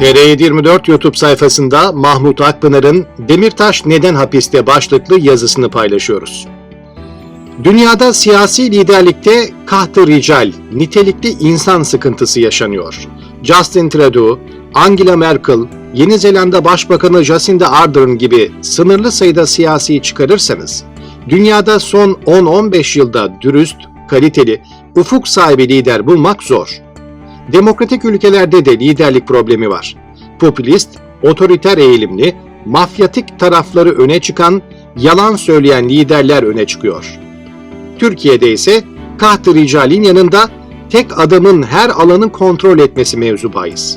TR724 YouTube sayfasında Mahmut Akpınar'ın Demirtaş Neden Hapiste başlıklı yazısını paylaşıyoruz. Dünyada siyasi liderlikte kahtı rical, nitelikli insan sıkıntısı yaşanıyor. Justin Trudeau, Angela Merkel, Yeni Zelanda Başbakanı Jacinda Ardern gibi sınırlı sayıda siyasi çıkarırsanız, dünyada son 10-15 yılda dürüst, kaliteli, ufuk sahibi lider bulmak zor. Demokratik ülkelerde de liderlik problemi var. Popülist, otoriter eğilimli, mafyatik tarafları öne çıkan, yalan söyleyen liderler öne çıkıyor. Türkiye'de ise kaht-ı ricalin yanında tek adamın her alanı kontrol etmesi mevzu bahis.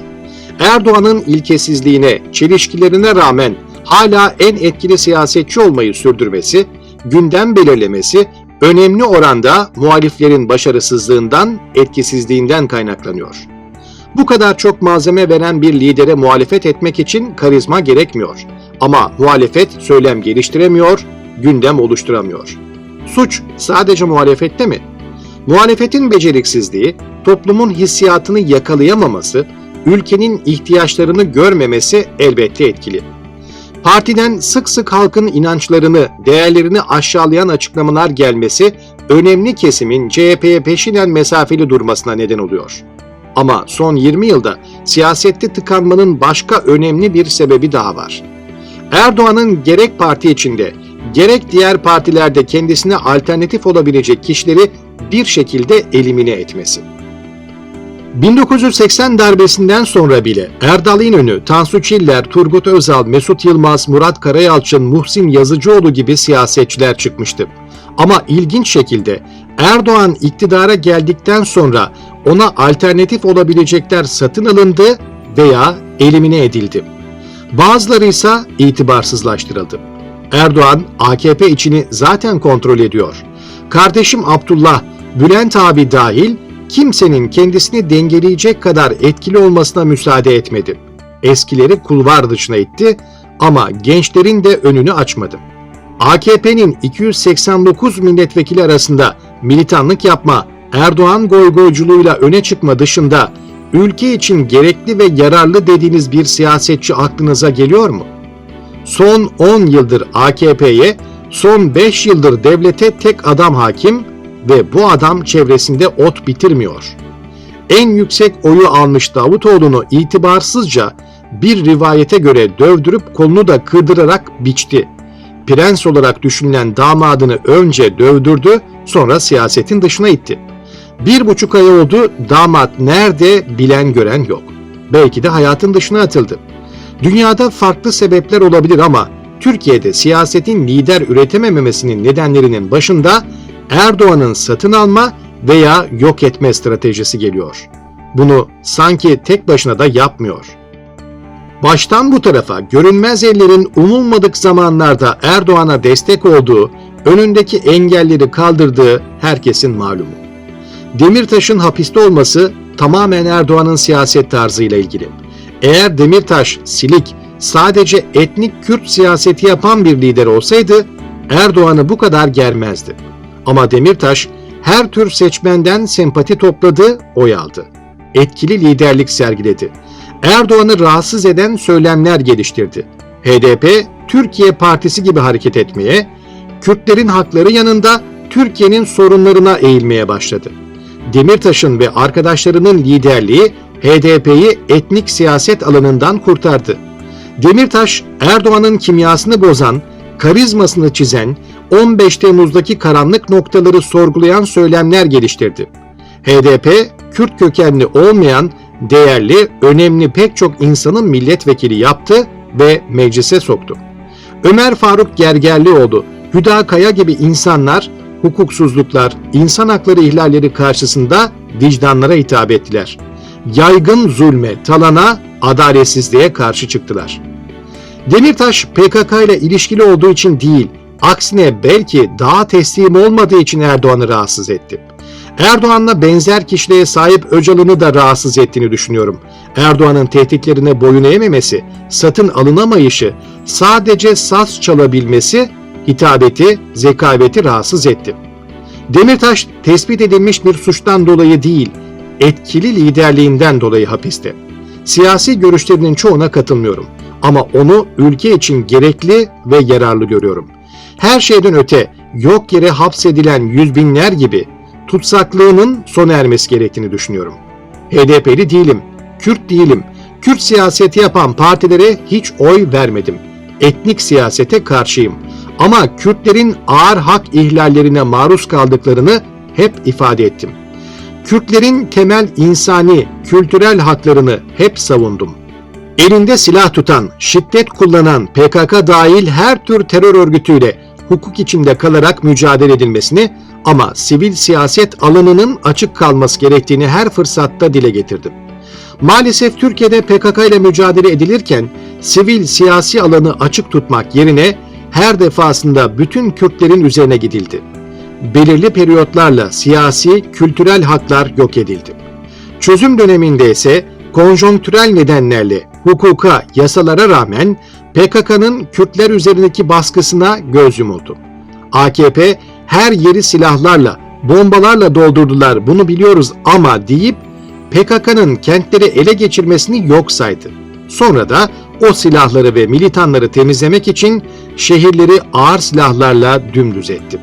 Erdoğan'ın ilkesizliğine, çelişkilerine rağmen hala en etkili siyasetçi olmayı sürdürmesi, gündem belirlemesi önemli oranda muhaliflerin başarısızlığından, etkisizliğinden kaynaklanıyor. Bu kadar çok malzeme veren bir lidere muhalefet etmek için karizma gerekmiyor. Ama muhalefet söylem geliştiremiyor, gündem oluşturamıyor. Suç sadece muhalefette mi? Muhalefetin beceriksizliği, toplumun hissiyatını yakalayamaması, ülkenin ihtiyaçlarını görmemesi elbette etkili. Partiden sık sık halkın inançlarını, değerlerini aşağılayan açıklamalar gelmesi önemli kesimin CHP'ye peşinen mesafeli durmasına neden oluyor. Ama son 20 yılda siyasette tıkanmanın başka önemli bir sebebi daha var. Erdoğan'ın gerek parti içinde gerek diğer partilerde kendisine alternatif olabilecek kişileri bir şekilde elimine etmesi. 1980 darbesinden sonra bile Erdal İnönü, Tansu Çiller, Turgut Özal, Mesut Yılmaz, Murat Karayalçın, Muhsin Yazıcıoğlu gibi siyasetçiler çıkmıştı. Ama ilginç şekilde Erdoğan iktidara geldikten sonra ona alternatif olabilecekler satın alındı veya elimine edildi. Bazıları ise itibarsızlaştırıldı. Erdoğan AKP içini zaten kontrol ediyor. Kardeşim Abdullah, Bülent abi dahil kimsenin kendisini dengeleyecek kadar etkili olmasına müsaade etmedi. Eskileri kulvar dışına itti ama gençlerin de önünü açmadı. AKP'nin 289 milletvekili arasında militanlık yapma, Erdoğan goygoyculuğuyla öne çıkma dışında ülke için gerekli ve yararlı dediğiniz bir siyasetçi aklınıza geliyor mu? Son 10 yıldır AKP'ye, son 5 yıldır devlete tek adam hakim ve bu adam çevresinde ot bitirmiyor. En yüksek oyu almış Davutoğlu'nu itibarsızca bir rivayete göre dövdürüp kolunu da kırdırarak biçti. Prens olarak düşünülen damadını önce dövdürdü, sonra siyasetin dışına itti. Bir buçuk ay oldu, damat nerede bilen gören yok. Belki de hayatın dışına atıldı. Dünyada farklı sebepler olabilir ama Türkiye'de siyasetin lider üretemememesinin nedenlerinin başında Erdoğan'ın satın alma veya yok etme stratejisi geliyor. Bunu sanki tek başına da yapmıyor. Baştan bu tarafa görünmez ellerin umulmadık zamanlarda Erdoğan'a destek olduğu, önündeki engelleri kaldırdığı herkesin malumu. Demirtaş'ın hapiste olması tamamen Erdoğan'ın siyaset tarzıyla ilgili. Eğer Demirtaş, Silik, sadece etnik Kürt siyaseti yapan bir lider olsaydı Erdoğan'ı bu kadar germezdi. Ama Demirtaş her tür seçmenden sempati topladı, oy aldı. Etkili liderlik sergiledi. Erdoğan'ı rahatsız eden söylemler geliştirdi. HDP, Türkiye Partisi gibi hareket etmeye, Kürtlerin hakları yanında Türkiye'nin sorunlarına eğilmeye başladı. Demirtaş'ın ve arkadaşlarının liderliği HDP'yi etnik siyaset alanından kurtardı. Demirtaş, Erdoğan'ın kimyasını bozan, karizmasını çizen, 15 Temmuz'daki karanlık noktaları sorgulayan söylemler geliştirdi. HDP, Kürt kökenli olmayan, değerli, önemli pek çok insanın milletvekili yaptı ve meclise soktu. Ömer Faruk Gergerlioğlu, Hüda Kaya gibi insanlar hukuksuzluklar, insan hakları ihlalleri karşısında vicdanlara hitap ettiler. Yaygın zulme, talana, adaletsizliğe karşı çıktılar. Demirtaş PKK ile ilişkili olduğu için değil, aksine belki daha teslim olmadığı için Erdoğan'ı rahatsız etti. Erdoğan'la benzer kişiliğe sahip Öcalan'ı da rahatsız ettiğini düşünüyorum. Erdoğan'ın tehditlerine boyun eğmemesi, satın alınamayışı, sadece saz çalabilmesi hitabeti, zekaveti rahatsız etti. Demirtaş tespit edilmiş bir suçtan dolayı değil, etkili liderliğinden dolayı hapiste. Siyasi görüşlerinin çoğuna katılmıyorum ama onu ülke için gerekli ve yararlı görüyorum. Her şeyden öte yok yere hapsedilen yüz binler gibi tutsaklığının sona ermesi gerektiğini düşünüyorum. HDP'li değilim, Kürt değilim. Kürt siyaseti yapan partilere hiç oy vermedim. Etnik siyasete karşıyım. Ama Kürtlerin ağır hak ihlallerine maruz kaldıklarını hep ifade ettim. Kürtlerin temel insani, kültürel haklarını hep savundum. Elinde silah tutan, şiddet kullanan PKK dahil her tür terör örgütüyle hukuk içinde kalarak mücadele edilmesini ama sivil siyaset alanının açık kalması gerektiğini her fırsatta dile getirdim. Maalesef Türkiye'de PKK ile mücadele edilirken sivil siyasi alanı açık tutmak yerine her defasında bütün Kürtlerin üzerine gidildi. Belirli periyotlarla siyasi, kültürel haklar yok edildi. Çözüm döneminde ise konjonktürel nedenlerle hukuka, yasalara rağmen PKK'nın Kürtler üzerindeki baskısına göz yumuldu. AKP her yeri silahlarla, bombalarla doldurdular bunu biliyoruz ama deyip PKK'nın kentleri ele geçirmesini yok saydı. Sonra da o silahları ve militanları temizlemek için şehirleri ağır silahlarla dümdüz etti.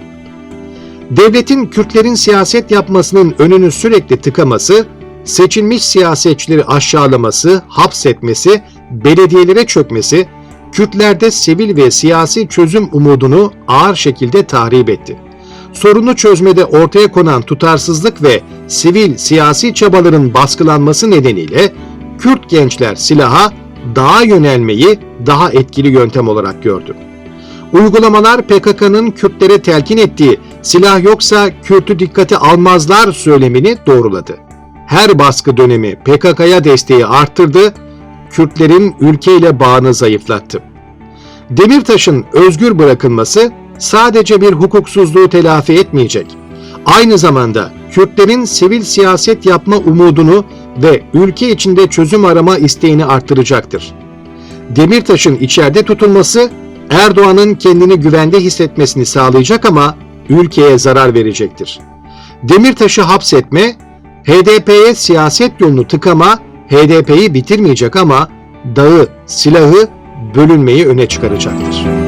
Devletin Kürtlerin siyaset yapmasının önünü sürekli tıkaması, seçilmiş siyasetçileri aşağılaması, hapsetmesi, belediyelere çökmesi, Kürtlerde sivil ve siyasi çözüm umudunu ağır şekilde tahrip etti. Sorunu çözmede ortaya konan tutarsızlık ve sivil siyasi çabaların baskılanması nedeniyle Kürt gençler silaha dağa yönelmeyi daha etkili yöntem olarak gördü. Uygulamalar PKK'nın Kürtlere telkin ettiği silah yoksa Kürt'ü dikkate almazlar söylemini doğruladı. Her baskı dönemi PKK'ya desteği arttırdı, Kürtlerin ülkeyle bağını zayıflattı. Demirtaş'ın özgür bırakılması sadece bir hukuksuzluğu telafi etmeyecek. Aynı zamanda Kürtlerin sivil siyaset yapma umudunu ve ülke içinde çözüm arama isteğini arttıracaktır. Demirtaş'ın içeride tutulması Erdoğan'ın kendini güvende hissetmesini sağlayacak ama ülkeye zarar verecektir. Demirtaş'ı hapsetme, HDP'ye siyaset yolunu tıkama, HDP'yi bitirmeyecek ama dağı, silahı, bölünmeyi öne çıkaracaktır.